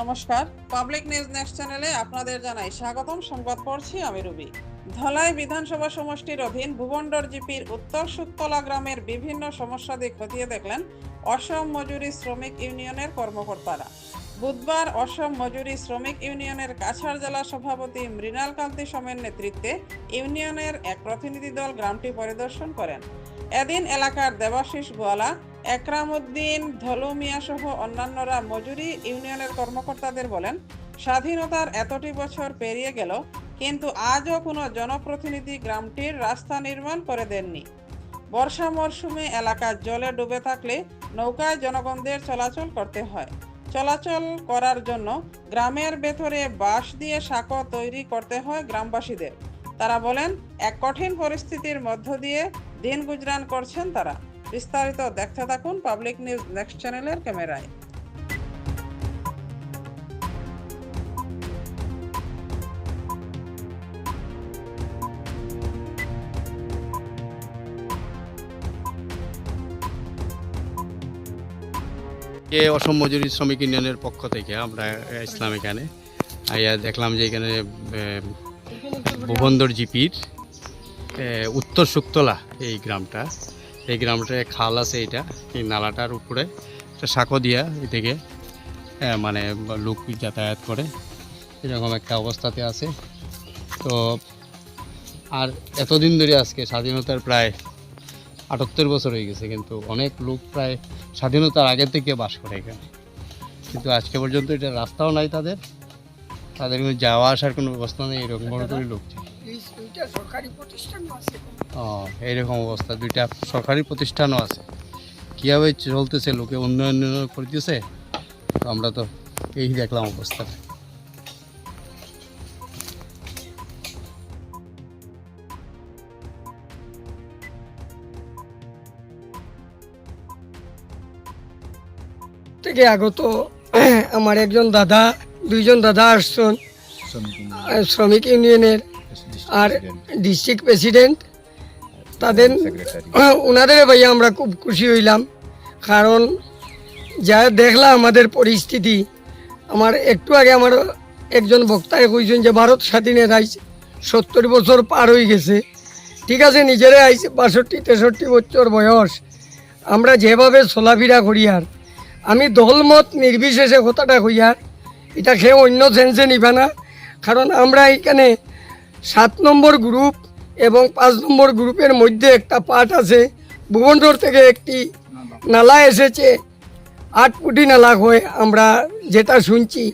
নমস্কার। Public news next চ্যানেলে আপনাদের জানাই স্বাগতম। সংবাদ পড়ছি আমি রুবি। ধলাই বিধানসভা সমষ্টির অধীন ভুবন্ডর জিপির উত্তর সুতলা গ্রামের বিভিন্ন সমস্যা দিক খতিয়ে দেখলেন অসম মজুরি শ্রমিক ইউনিয়নের কর্মকর্তারা। বুধবার অসম মজুরি শ্রমিক ইউনিয়নের কাছাড় জেলা সভাপতি মৃণাল কান্তি সোমের নেতৃত্বে ইউনিয়নের এক প্রতিনিধি দল গ্রামটি পরিদর্শন করেন। এদিন এলাকার দেবাশিস গোয়ালা একরাম উদ্দিন ধলু মিয়া সহ অন্যান্যরা মজুরি ইউনিয়নের কর্মকর্তাদের বলেন, স্বাধীনতার এতটি বছর পেরিয়ে গেল, কিন্তু আজও কোনো জনপ্রতিনিধি গ্রামটির রাস্তা নির্মাণ করে দেননি। বর্ষা মরশুমে এলাকা জলে ডুবে থাকলে নৌকায় জনগণদের চলাচল করতে হয়। চলাচল করার জন্য গ্রামের ভেতরে বাঁশ দিয়ে সাঁকো তৈরি করতে হয় গ্রামবাসীদের। তারা বলেন, এক কঠিন পরিস্থিতির মধ্য দিয়ে দিন গুজরান করছেন তারা। বিস্তারিত দেখতে থাকুন পাবলিক নিউজ নেক্সট চ্যানেলের ক্যামেরায়। অসম মজুরি শ্রমিক ইউনিয়নের পক্ষ থেকে আমরা ইসলাম এখানে। আইয়া দেখলাম যে এখানে ভুবন্দর জিপির উত্তর এই গ্রামটা। এই গ্রামটা খাল আছে এইটা এই নালাটার উপরে একটা সাঁকো দিয়া এই থেকে মানে লোক যাতায়াত করে। এরকম একটা অবস্থাতে আছে। তো, আর এতদিন ধরে আজকে স্বাধীনতার প্রায় আটাত্তর বছর হয়ে গেছে, কিন্তু অনেক লোক প্রায় স্বাধীনতার আগে থেকে বাস করে এখানে। কিন্তু আজকে পর্যন্ত এটা রাস্তাও নাই তাদের। তাদের যাওয়া আসার কোনো ব্যবস্থা নেই, এরকম বড় করে লোক দুইটা সরকারি প্রতিষ্ঠান আছে ও এইরকম অবস্থা দুইটা সরকারি প্রতিষ্ঠানও আছে। কীভাবে চলতেছে লোকে উন্নয়ন করতেছে তো আমরা তো এই দেখলাম অবস্থা। থেকে আগত আমার একজন দাদা দুইজন দাদা আসছেন শ্রমিক ইউনিয়নের। আর ডিস্ট্রিক্ট প্রেসিডেন্ট তাদের ওনাদের ভাইয়া আমরা খুব খুশি হইলাম। কারণ যা দেখলাম আমাদের পরিস্থিতি আমার একটু আগে আমার একজন বক্তায় কইছেন যে ভারত স্বাধীনের আইস সত্তর বছর পার হয়ে গেছে। ঠিক আছে নিজেরে আইসে বাষট্টি তেষট্টি বছর বয়স। আমরা যেভাবে চলাফেরা করি আর আমি দলমত নির্বিশেষে কথাটা কই আর এটা খেয়ে অন্য সেন্সে নিবা না। কারণ আমরা এখানে সাত নম্বর গ্রুপ এবং পাঁচ নম্বর গ্রুপের মধ্যে একটা পার্ট আছে। ভুবনডোর থেকে একটি নালা এসেছে। আট কোটি নালা হয়ে আমরা যেটা শুনছি।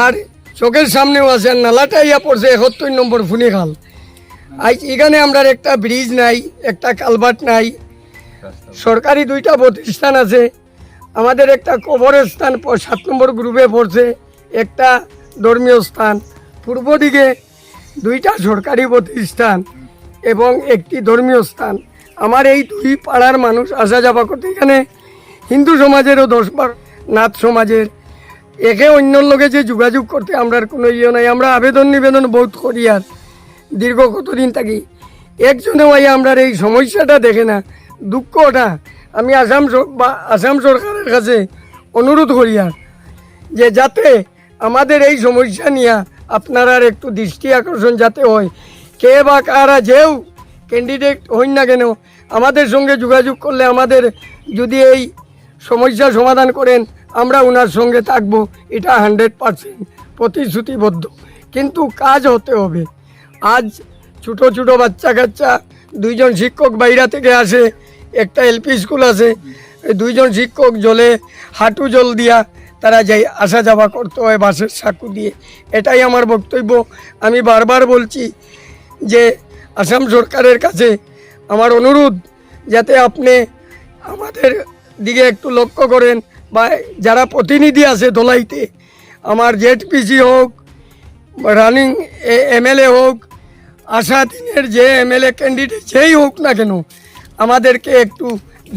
আর চোখের সামনেও আছে। আর নালাটা ইয়া পড়ছে একাত্তর নম্বর ফুনি খাল আজ এখানে আমরা একটা ব্রিজ নাই একটা কালভার্ট নাই। সরকারি দুইটা প্রতিষ্ঠান আছে। আমাদের একটা কবরস্থান সাত নম্বর গ্রুপে পড়ছে। একটা ধর্মীয় স্থান। পূর্ব দিকে দুইটা সরকারি প্রতিষ্ঠান এবং একটি ধর্মীয় স্থান। আমার এই দুই পাড়ার মানুষ আসা যাওয়া করতে এখানে হিন্দু সমাজেরও দশ বার নাথ সমাজের। একে অন্যর লোকে যে যোগাযোগ করতে আমরা কোনো ইয়ে নাই। আমরা আবেদন নিবেদন বহুত করি আর দীর্ঘ কতদিন থাকি। একজনে ভাই আমরা এই সমস্যাটা দেখে না, দুঃখটা আমি আসাম বা আসাম সরকারের কাছে অনুরোধ করি আর যে যাতে আমাদের এই সমস্যা নিয়ে আপনার একটু দৃষ্টি আকর্ষণ যাতে হয়। কে বা কারা যেও ক্যান্ডিডেট হইন না কেন, আমাদের সঙ্গে যোগাযোগ করলে আমাদের যদি এই সমস্যা সমাধান করেন, আমরা ওনার সঙ্গে থাকব, এটা হান্ড্রেড পারসেন্ট প্রতিশ্রুতিবদ্ধ। কিন্তু কাজ হতে হবে। আজ ছোটো ছোটো বাচ্চা কাচ্চা, দুইজন শিক্ষক বাইরা থেকে আসে, একটা এলপি স্কুল আছে, দুইজন শিক্ষক জলে হাঁটু জল দিয়া তারা যাই আসা যাওয়া করতে হয় বাসের সাঁকু দিয়ে। এটাই আমার বক্তব্য। আমি বারবার বলছি যে আসাম সরকারের কাছে আমার অনুরোধ যাতে আপনি আমাদের দিকে একটু লক্ষ্য করেন বা যারা প্রতিনিধি আছে দোলাইতে আমার জেডপিসি হোক, রানিং এমএলএ হোক আশা দিনের যে এমএলএ ক্যান্ডিডেট যেই হোক না কেন, আমাদেরকে একটু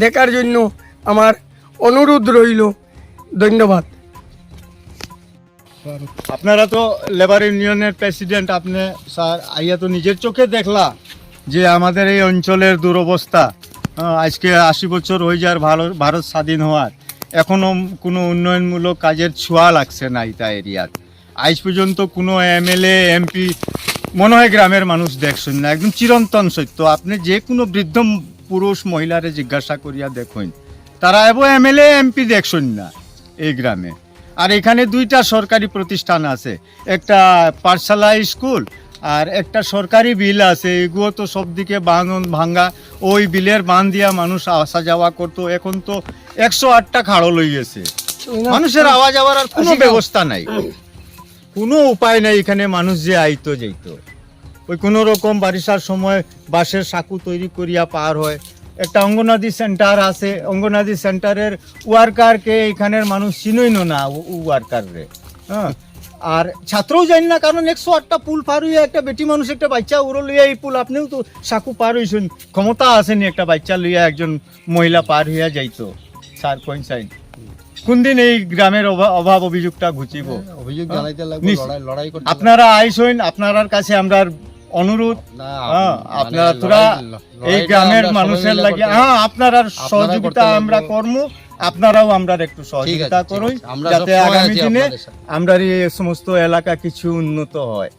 দেখার জন্য আমার অনুরোধ রইল। ধন্যবাদ। আপনারা তো লেবার ইউনিয়নের প্রেসিডেন্ট আপনি স্যার, আইয়া তো নিজের চোখে দেখলা যে আমাদের এই অঞ্চলের দুরবস্থা আজকে আশি বছর হয়ে যাওয়ার ভারত ভারত স্বাধীন হওয়ার। এখনও কোনো উন্নয়নমূলক কাজের ছোঁয়া লাগছে না ইতা এরিয়াত আজ পর্যন্ত কোনো এমএলএ, এমপি, মনে হয় গ্রামের মানুষ দেখছেন না। একদম চিরন্তন সত্য। আপনি যে কোনো বৃদ্ধ পুরুষ মহিলারে জিজ্ঞাসা করিয়া দেখুন। তারা এব এমএলএ, এমপি দেখছেন না এই গ্রামে। আর এখানে দুইটা সরকারি প্রতিষ্ঠান আছে। একটা পাঠশালা স্কুল আর একটা সরকারি বিল আছে। এগুলো তো সব দিকে বাঁধ ভাঙ্গা ওই বিলের বাঁধ দিয়া মানুষ আসা যাওয়া করতো। এখন তো একশো আটটা খাড়ো লই গেছে। মানুষের আওয়া যাওয়ার আর কোনো ব্যবস্থা নাই। কোনো উপায় নাই এখানে মানুষ যে আইতো যাইতো। ওই কোনো রকম বারিশার সময় বাঁশের সাঁকু তৈরি করিয়া পার হয়। একটা অঙ্গনাদি সেন্টার আছে। অঙ্গনাদি সেন্টারের ওয়ার্কারকে এখানের মানুষ চিনই না ওয়ার্কার রে হ্যাঁ? আর ছাত্রও জানি না কারণ একশো আটটা পুল পার হইয়া একটা বেটি মানুষ একটা বাচ্চা উড়ো লইয়া এই পুল আপনিও তো সাঁকু পার হইছেন। ক্ষমতা আসেনি একটা বাচ্চা লইয়া একজন মহিলা পার হইয়া যাইতো স্যার কোন সাইড কোনদিন এই গ্রামের অভাব অভিযোগটা ঘুচিব? অভিযোগ হ্যাঁ? জানাইতে লাগবে লড়াই লড়াই করতে আপনারা আইসইন আপনার কাছে আমরা অনুরোধ হ্যাঁ, মানে আপনারা তোরা এই গ্রামের মানুষের লাগে হ্যাঁ আপনারা সহযোগিতা আমরা। কর্ম আপনারাও আমরা একটু সহযোগিতা করুন যাতে আগামী দিনে আমরা এই সমস্ত এলাকা কিছু উন্নত হয়।